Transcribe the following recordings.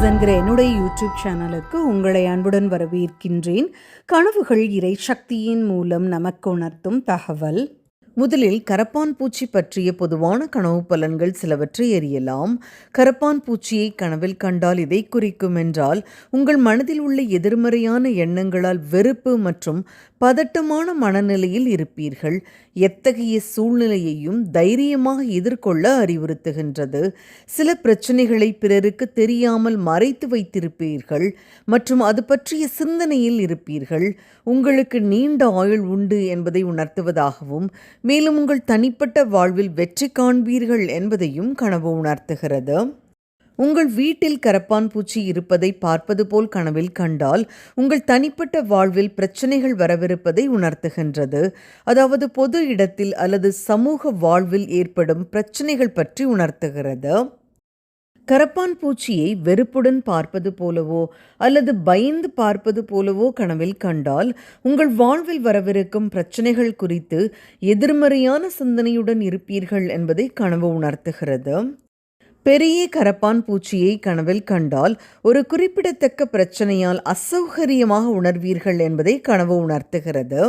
Tax என்கிற என்னுடைய YouTube சேனலுக்கு உங்களை அன்புடன் வரவேற்கின்றேன். கனவுகள் இறை சக்தியின் மூலம் நமக்கு உணர்த்தும் தகவல். முதலில் கரப்பான் பூச்சி பற்றிய பொதுவான கனவு பலன்கள் சிலவற்றை எறியலாம். கரப்பான் பூச்சியை கனவில் கண்டால் இதை குறிக்கும் என்றால் உங்கள் மனதில் உள்ள எதிர்மறையான எண்ணங்களால் வெறுப்பு மற்றும் பதட்டமான மனநிலையில் இருப்பீர்கள். எத்தகைய சூழ்நிலையையும் தைரியமாக எதிர்கொள்ள அறிவுறுத்துகின்றது. சில பிரச்சனைகளை பிறருக்கு தெரியாமல் மறைத்து வைத்திருப்பீர்கள் மற்றும் அது பற்றிய சிந்தனையில் இருப்பீர்கள். உங்களுக்கு நீண்ட ஆயுள் உண்டு என்பதை உணர்த்துவதாகவும் மேலும் உங்கள் தனிப்பட்ட வாழ்வில் வெற்றி காண்பீர்கள் என்பதையும் கனவு உணர்த்துகிறது. உங்கள் வீட்டில் கரப்பான் பூச்சி இருப்பதை பார்ப்பது போல் கனவில் கண்டால் உங்கள் தனிப்பட்ட வாழ்வில் பிரச்சனைகள் வரவிருப்பதை உணர்த்துகின்றது. அதாவது பொது இடத்தில் அல்லது சமூக வாழ்வில் ஏற்படும் பிரச்சனைகள் பற்றி உணர்த்துகிறது. கரப்பான் பூச்சியை வெறுப்புடன் பார்ப்பது போலவோ அல்லது பயந்து பார்ப்பது போலவோ கனவில் கண்டால் உங்கள் வாழ்வில் வரவிருக்கும் பிரச்சனைகள் குறித்து எதிர்மறையான சிந்தனையுடன் இருப்பீர்கள் என்பதை கனவு உணர்த்துகிறது. பெரிய கரப்பான் பூச்சியை கனவில் கண்டால் ஒரு குறிப்பிடத்தக்க பிரச்சனையால் அசௌகரியமாக உணர்வீர்கள் என்பதை கனவு உணர்த்துகிறது.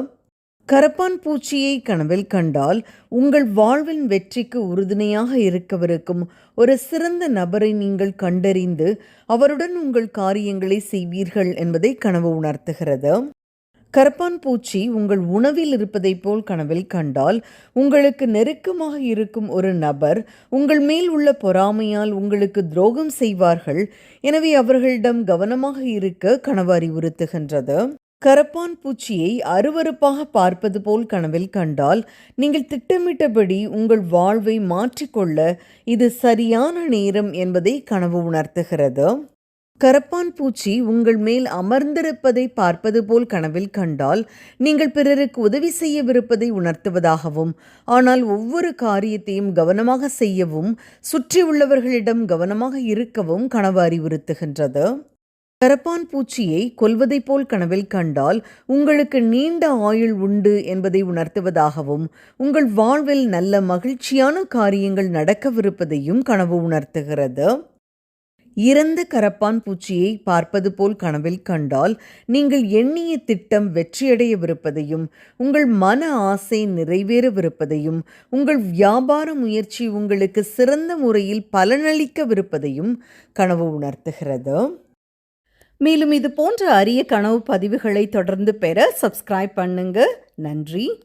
கரப்பான் பூச்சியை கனவில் கண்டால் உங்கள் வாழ்வின் வெற்றிக்கு உறுதுணையாக இருக்கவிருக்கும் ஒரு சிறந்த நபரை நீங்கள் கண்டறிந்து அவருடன் உங்கள் காரியங்களை செய்வீர்கள் என்பதை கனவு உணர்த்துகிறது. கரப்பான் பூச்சி உங்கள் உணவில் இருப்பதைப் போல் கனவில் கண்டால் உங்களுக்கு நெருக்கமாக இருக்கும் ஒரு நபர் உங்கள் மேல் உள்ள பொறாமையால் உங்களுக்கு துரோகம் செய்வார்கள். எனவே அவர்களிடம் கவனமாக இருக்க கனவு அறிவுறுத்துகின்றது. கரப்பான் பூச்சியை அருவருப்பாக பார்ப்பது போல் கனவில் கண்டால் நீங்கள் திட்டமிட்டபடி உங்கள் வாழ்வை மாற்றிக்கொள்ள இது சரியான நேரம் என்பதை கனவு உணர்த்துகிறது. கரப்பான் பூச்சி உங்கள் மேல் அமர்ந்திருப்பதை பார்ப்பது போல் கனவில் கண்டால் நீங்கள் பிறருக்கு உதவி செய்யவிருப்பதை உணர்த்துவதாகவும் ஆனால் ஒவ்வொரு காரியத்தையும் கவனமாக செய்யவும் சுற்றி உள்ளவர்களிடம் கவனமாக இருக்கவும் கனவு அறிவுறுத்துகின்றது. கரப்பான் பூச்சியை கொல்வதைப் போல் கனவில் கண்டால் உங்களுக்கு நீண்ட ஆயுள் உண்டு என்பதை உணர்த்துவதாகவும் உங்கள் வாழ்வில் நல்ல மகிழ்ச்சியான காரியங்கள் நடக்கவிருப்பதையும் கனவு உணர்த்துகிறது. இறந்த கரப்பான் பூச்சியை பார்ப்பது போல் கனவில் கண்டால் நீங்கள் எண்ணிய திட்டம் வெற்றியடையவிருப்பதையும் உங்கள் மன ஆசை நிறைவேறவிருப்பதையும் உங்கள் வியாபார முயற்சி உங்களுக்கு சிறந்த முறையில் பலனளிக்கவிருப்பதையும் கனவு உணர்த்துகிறது. மேலும் இது போன்ற அரிய கனவு பதிவுகளை தொடர்ந்து பெற சப்ஸ்கிரைப் பண்ணுங்க. நன்றி.